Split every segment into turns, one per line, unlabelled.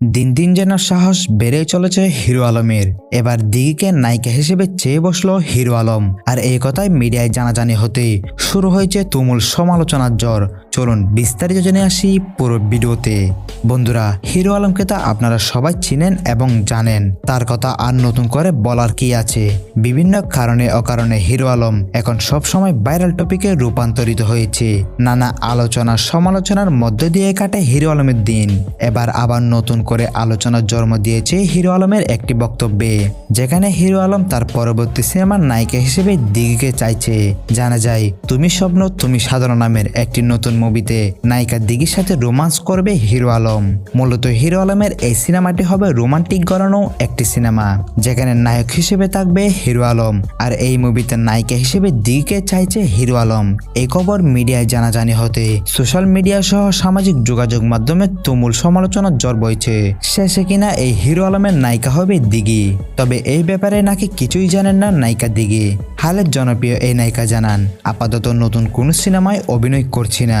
দিন দিন যেন সাহস বেড়ে চলেছে হিরো আলমের। এবার দিঘিকে নায়িকা হিসেবে চেয়ে বসল হিরো আলম। আর এই কথায় মিডিয়ায় জানাজানি হতে শুরু হয়েছে তুমুল সমালোচনার জ্বর। চলুন বিস্তারিত জেনে আসি পুরো ভিডিওতে। বন্ধুরা, হিরো আলমকে তা আপনারা সবাই চিনেন এবং জানেন। তার কথা আর নতুন করে বলার কি আছে? বিভিন্ন কারণে অকারণে হিরো আলম এখন সব সময় ভাইরাল টপিকে রূপান্তরিত হয়েছে। নানা আলোচনা, সমালোচনার মধ্য দিয়ে কাটে হিরো আলমের দিন। এবার আবার নতুন করে আলোচনার জন্ম দিয়েছে হিরো আলমের একটি বক্তব্যে, যেখানে হিরো আলম তার পরবর্তী সিনেমার নায়িকা হিসেবে দিঘিকে চাইছে। জানা যায়, তুমি স্বপ্ন, তুমি সাধারণ নামের একটি নতুন মুভিতে নায়িকা দিঘির সাথে রোমান্স করবে হিরো আলম। মূলত হিরো আলমের এই সিনেমাটি হবে রোমান্টিক গড়ানো একটি সিনেমা, যেখানে নায়ক হিসেবে থাকবে হিরো আলম, আর এই মুভিতে নায়িকা হিসেবে দিঘিকে চাইছে হিরো আলম। এই খবর মিডিয়ায় জানাজানি হতে সোশ্যাল মিডিয়া সহ সামাজিক যোগাযোগ মাধ্যমে তুমুল সমালোচনার জ্বর বইছে। শেষে কিনা এই হিরো আলমের নায়িকা হবে দিঘি। তবে এই ব্যাপারে নাকি কিছুই জানেন না নায়িকা দিঘি। হালের জনপ্রিয় এই নায়িকা জানান, আপাতত নতুন কোনো সিনেমায় অভিনয় করছি না।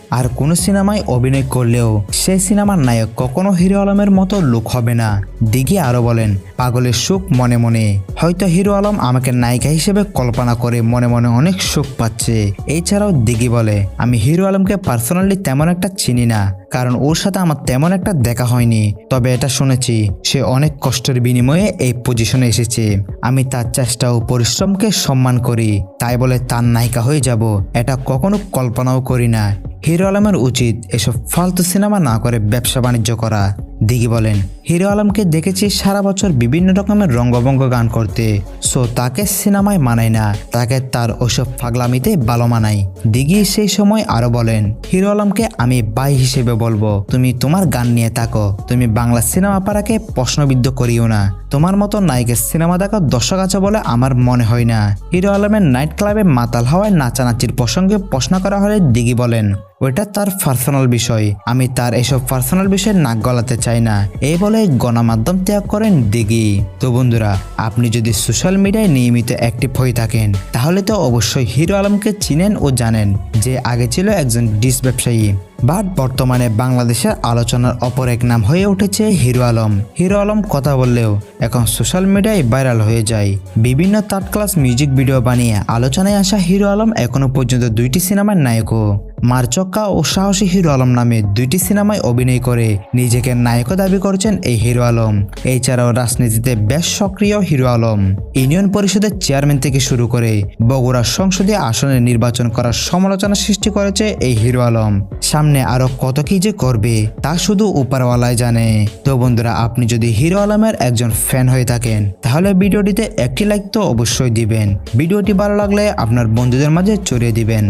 আর কোনো সিনেমায় অভিনয় করলেও সেই সিনেমার নায়ক কখনো হিরো আলমের মতো লুক হবে না, দিঘি আরও বলেন, পাগলের সুখ মনে মনে। হয়তো হিরো আলম আমাকে নায়িকা হিসেবে কল্পনা করে মনে মনে অনেক সুখ পাচ্ছে। এছাড়াও দিঘি বলে, আমি হিরো আলমকে পার্সোনালি তেমন একটা চিনি না, কারণ ওর সাথে আমার তেমন একটা দেখা হয়নি। তবে এটা শুনেছি, সে অনেক কষ্টের বিনিময়ে এই পজিশনে এসেছে। আমি তার চেষ্টা ও পরিশ্রমকে সম্মান করি, তাই বলে তার নায়িকা হয়ে যাব, এটা কখনো কল্পনাও করি না। হিরো আলমের উচিত এসব ফালতু সিনেমা না করে ব্যবসা বাণিজ্য করা। দিঘি বলেন, হিরো আলমকে দেখেছি সারা বছর বিভিন্ন রকমের রঙ্গভঙ্গ গান করতে। সো তাকে সিনেমায় মানায় না, তাকে তার ওসব ফাগলামিতে ভালো মানায়। দিঘি সেই সময় আরও বলেন, হিরো আলমকে আমি বাই হিসেবে বলব। তুমি তোমার গান নিয়ে থাকো। তুমি বাংলা সিনেমা পাড়াকে প্রশ্নবিদ্ধ করিও না। তোমার মতো নায়িকের সিনেমা দেখা দর্শক আছে বলে আমার মনে হয় না। হিরো আলমের নাইট ক্লাবে মাতাল হওয়ায় নাচানাচির প্রসঙ্গে প্রশ্ন করা হলে দিঘি বলেন ওটা তার পার্সোনাল বিষয়। আমি তার এসব পার্সোনাল বিষয়ে নাক গলাতে চাই। না। এই বলে গণমাধ্যম ত্যাগ করেন দিঘি। তো বন্ধুরা, আপনি যদি সোশ্যাল মিডিয়ায় নিয়মিত অ্যাক্টিভ হয়ে থাকেন, তাহলে তো অবশ্যই হিরো আলমকে চিনেন ও জানেন যে আগে ছিল একজন ডিস ব্যবসায়ী। বাট বর্তমানে বাংলাদেশের আলোচনার অপর এক নাম হয়ে উঠেছে হিরো আলম। হিরো আলম কথা বললেও এখন সোশ্যাল মিডিয়ায় ভাইরাল হয়ে যায়। বিভিন্ন থার্ড ক্লাস মিউজিক ভিডিও বানিয়ে আলোচনায় আসা হিরো আলম এখনও পর্যন্ত দুইটি সিনেমার নায়কও। মারচক্কা ও সাহসী হিরো আলম নামে দুইটি সিনেমায় অভিনয় করে নিজেকে নায়ক দাবি করছেন এই হিরো আলম। এছাড়াও রাজনীতিতে বেশ সক্রিয় হিরো আলম। ইউনিয়ন পরিষদের চেয়ারম্যান থেকে শুরু করে বগুড়ার সংসদীয় আসনে নির্বাচন করার সমালোচনা সৃষ্টি করেছে এই হিরো আলম। সামনে আরও কত কি যে করবে, তা শুধু উপরওয়ালায় জানে। তো বন্ধুরা, আপনি যদি হিরো আলমের একজন ফ্যান হয়ে থাকেন, তাহলে ভিডিওটিতে একটি লাইক তো অবশ্যই দিবেন। ভিডিওটি ভালো লাগলে আপনার বন্ধুদের মাঝে ছড়িয়ে দিবেন।